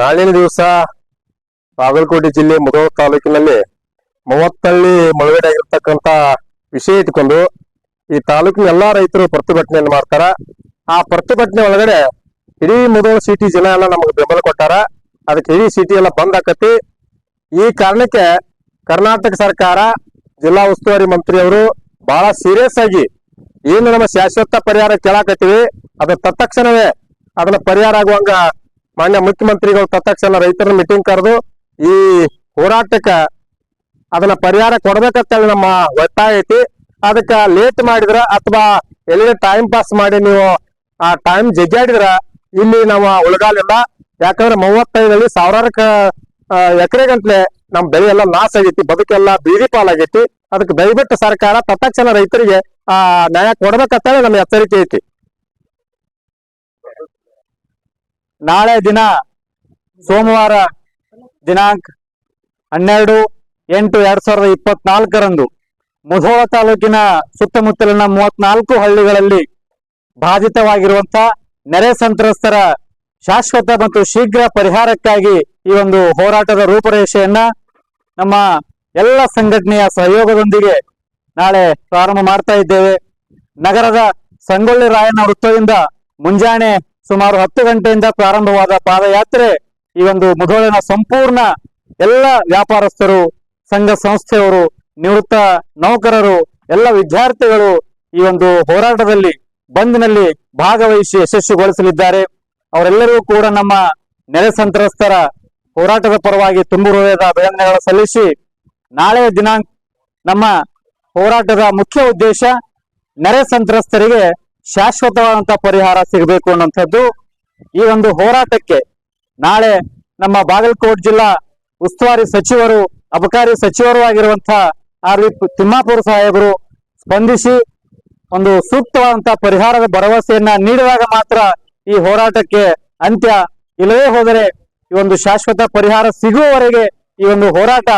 ನಾಳಿನ ದಿವಸ ಬಾಗಲಕೋಟೆ ಜಿಲ್ಲೆ ಮುಧೋಳ ತಾಲೂಕಿನಲ್ಲಿ ಮೂವತ್ತಳ್ಳಿ ಮುಳುಗಡೆ ಆಗಿರ್ತಕ್ಕಂತ ವಿಷಯ ಇಟ್ಕೊಂಡು ಈ ತಾಲೂಕಿನ ಎಲ್ಲಾ ರೈತರು ಪ್ರತಿಭಟನೆಯನ್ನು ಮಾಡ್ತಾರ. ಆ ಪ್ರತಿಭಟನೆ ಒಳಗಡೆ ಇಡೀ ಮುಧೋಳ ಸಿಟಿ ಜನ ಎಲ್ಲ ನಮಗೆ ಬೆಂಬಲ ಕೊಟ್ಟಾರ. ಅದಕ್ಕೆ ಇಡೀ ಸಿಟಿ ಎಲ್ಲ ಬಂದ್ ಆಕತಿ ಈ ಕಾರಣಕ್ಕೆ ಕರ್ನಾಟಕ ಸರ್ಕಾರ, ಜಿಲ್ಲಾ ಉಸ್ತುವಾರಿ ಮಂತ್ರಿ ಅವರು ಬಹಳ ಸೀರಿಯಸ್ ಆಗಿ ಏನು ನಮ್ಮ ಶಾಶ್ವತ ಪರಿಹಾರ ಕೇಳಾಕತ್ತೀವಿ. ಅದ ತತ್ಕ್ಷಣವೇ ಅದನ್ನ ಪರಿಹಾರ ಆಗುವಂಗ ಮಾನ್ಯ ಮುಖ್ಯಮಂತ್ರಿಗಳು ತತ್ಕ್ಷಣ ರೈತರ ಮೀಟಿಂಗ್ ಕರೆದು ಈ ಹೋರಾಟಕ್ಕೆ ಅದನ್ನ ಪರಿಹಾರ ಕೊಡ್ಬೇಕಂತೇಳಿ ನಮ್ಮ ಒತ್ತಾಯ ಐತಿ. ಅದಕ್ಕೆ ಲೇಟ್ ಮಾಡಿದ್ರ ಅಥವಾ ಎಲ್ಲಿ ಟೈಮ್ ಪಾಸ್ ಮಾಡಿ ನೀವು, ಆ ಟೈಮ್ ಜಗ್ಗಾಡಿದ್ರ ಇಲ್ಲಿ ನಾವು ಉಳಗಾಲಿಲ್ಲ ಯಾಕಂದ್ರೆ ಮೂವತ್ತೈದಲ್ಲಿ ಸಾವಿರಾರು ಎಕರೆ ಗಂಟ್ಲೆ ನಮ್ ಬೆಳೆ ಎಲ್ಲ ನಾಶ ಆಗೈತಿ ಬದುಕೆಲ್ಲ ಬೀದಿ ಪಾಲಾಗೈತಿ. ಅದಕ್ಕೆ ದಯವಿಟ್ಟು ಸರ್ಕಾರ ತತ್ಕ್ಷಣ ರೈತರಿಗೆ, ಆ, ನ್ಯಾಯ ಕೊಡ್ಬೇಕಂತೇಳಿ ನಮ್ಮ ಎಚ್ಚರಿಕೆ ಐತಿ. ನಾಳೆ ದಿನ ಸೋಮವಾರ ದಿನಾಂಕ ಹನ್ನೆರಡು ಎಂಟು ಎರಡ್ ಸಾವಿರದ ಇಪ್ಪತ್ನಾಲ್ಕರಂದು ಮುಧೋಳ ತಾಲೂಕಿನ ಸುತ್ತಮುತ್ತಲಿನ ಮೂವತ್ನಾಲ್ಕು ಹಳ್ಳಿಗಳಲ್ಲಿ ಬಾಧಿತವಾಗಿರುವಂತ ನೆರೆ ಸಂತ್ರಸ್ತರ ಶಾಶ್ವತ ಮತ್ತು ಶೀಘ್ರ ಪರಿಹಾರಕ್ಕಾಗಿ ಈ ಒಂದು ಹೋರಾಟದ ರೂಪರೇಷೆಯನ್ನ ನಮ್ಮ ಎಲ್ಲ ಸಂಘಟನೆಯ ಸಹಯೋಗದೊಂದಿಗೆ ನಾಳೆ ಪ್ರಾರಂಭ ಮಾಡ್ತಾ ಇದ್ದೇವೆ. ನಗರದ ಸಂಗೊಳ್ಳಿ ರಾಯನ ವೃತ್ತದಿಂದ ಮುಂಜಾನೆ ಸುಮಾರು ಹತ್ತು ಗಂಟೆಯಿಂದ ಪ್ರಾರಂಭವಾದ ಪಾದಯಾತ್ರೆ ಈ ಒಂದು ಮುಧೋಳಿನ ಸಂಪೂರ್ಣ ಎಲ್ಲ ವ್ಯಾಪಾರಸ್ಥರು, ಸಂಘ ಸಂಸ್ಥೆಯವರು, ನಿವೃತ್ತ ನೌಕರರು, ಎಲ್ಲ ವಿದ್ಯಾರ್ಥಿಗಳು ಈ ಒಂದು ಹೋರಾಟದಲ್ಲಿ ಬಂದ್ನಲ್ಲಿ ಭಾಗವಹಿಸಿ ಯಶಸ್ವಿಗೊಳಿಸಲಿದ್ದಾರೆ. ಅವರೆಲ್ಲರೂ ಕೂಡ ನಮ್ಮ ನೆರೆ ಸಂತ್ರಸ್ತರ ಹೋರಾಟದ ಪರವಾಗಿ ತುಂಬು ಹೃದಯದ ಸಲ್ಲಿಸಿ ನಾಳೆಯ ದಿನಾಂಕ ನಮ್ಮ ಹೋರಾಟದ ಮುಖ್ಯ ಉದ್ದೇಶ ನೆರೆ ಸಂತ್ರಸ್ತರಿಗೆ ಶಾಶ್ವತವಾದಂತಹ ಪರಿಹಾರ ಸಿಗಬೇಕು ಅನ್ನುವಂಥದ್ದು ಈ ಒಂದು ಹೋರಾಟಕ್ಕೆ ನಾಳೆ ನಮ್ಮ ಬಾಗಲಕೋಟ್ ಜಿಲ್ಲಾ ಉಸ್ತುವಾರಿ ಸಚಿವರು, ಅಬಕಾರಿ ಸಚಿವರು ಆಗಿರುವಂತಹ ಆರ್ ವಿ ತಿಮ್ಮಾಪುರ ಸಾಹೇಬರು ಸ್ಪಂದಿಸಿ ಒಂದು ಸೂಕ್ತವಾದಂತಹ ಪರಿಹಾರದ ಭರವಸೆಯನ್ನ ನೀಡಿದಾಗ ಮಾತ್ರ ಈ ಹೋರಾಟಕ್ಕೆ ಅಂತ್ಯ. ಇಲ್ಲವೇ ಹೋದರೆ ಈ ಒಂದು ಶಾಶ್ವತ ಪರಿಹಾರ ಸಿಗುವವರೆಗೆ ಈ ಒಂದು ಹೋರಾಟ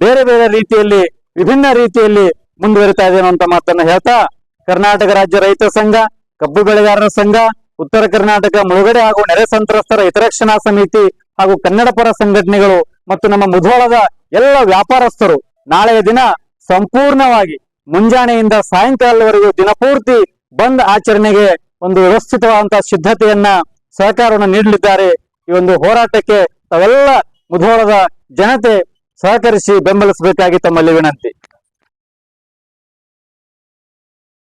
ಬೇರೆ ಬೇರೆ ರೀತಿಯಲ್ಲಿ, ವಿಭಿನ್ನ ರೀತಿಯಲ್ಲಿ ಮುಂದುವರಿತಾ ಇದೆ ಅನ್ನುವಂತ ಮಾತನ್ನ ಹೇಳ್ತಾ ಕರ್ನಾಟಕ ರಾಜ್ಯ ರೈತ ಸಂಘ ಕಬ್ಬು ಬೆಳೆಗಾರರ ಸಂಘ, ಉತ್ತರ ಕರ್ನಾಟಕ, ಮುಳುಗಡೆ ಹಾಗೂ ನೆರೆ ಸಂತ್ರಸ್ತರ ಹಿತರಕ್ಷಣಾ ಸಮಿತಿ ಹಾಗೂ ಕನ್ನಡ ಪರ ಸಂಘಟನೆಗಳು ಮತ್ತು ನಮ್ಮ ಮುಧೋಳದ ಎಲ್ಲ ವ್ಯಾಪಾರಸ್ಥರು ನಾಳೆಯ ದಿನ ಸಂಪೂರ್ಣವಾಗಿ ಮುಂಜಾನೆಯಿಂದ ಸಾಯಂಕಾಲದವರೆಗೂ ದಿನಪೂರ್ತಿ ಬಂದ್ ಆಚರಣೆಗೆ ಒಂದು ವ್ಯವಸ್ಥಿತವಾದಂತಹ ಸಿದ್ಧತೆಯನ್ನ ಸಹಕಾರವನ್ನು ನೀಡಲಿದ್ದಾರೆ. ಈ ಒಂದು ಹೋರಾಟಕ್ಕೆ ತಾವೆಲ್ಲ ಮುಧೋಳದ ಜನತೆ ಸಹಕರಿಸಿ ಬೆಂಬಲಿಸಬೇಕಾಗಿ ತಮ್ಮಲ್ಲಿ ವಿನಂತಿ.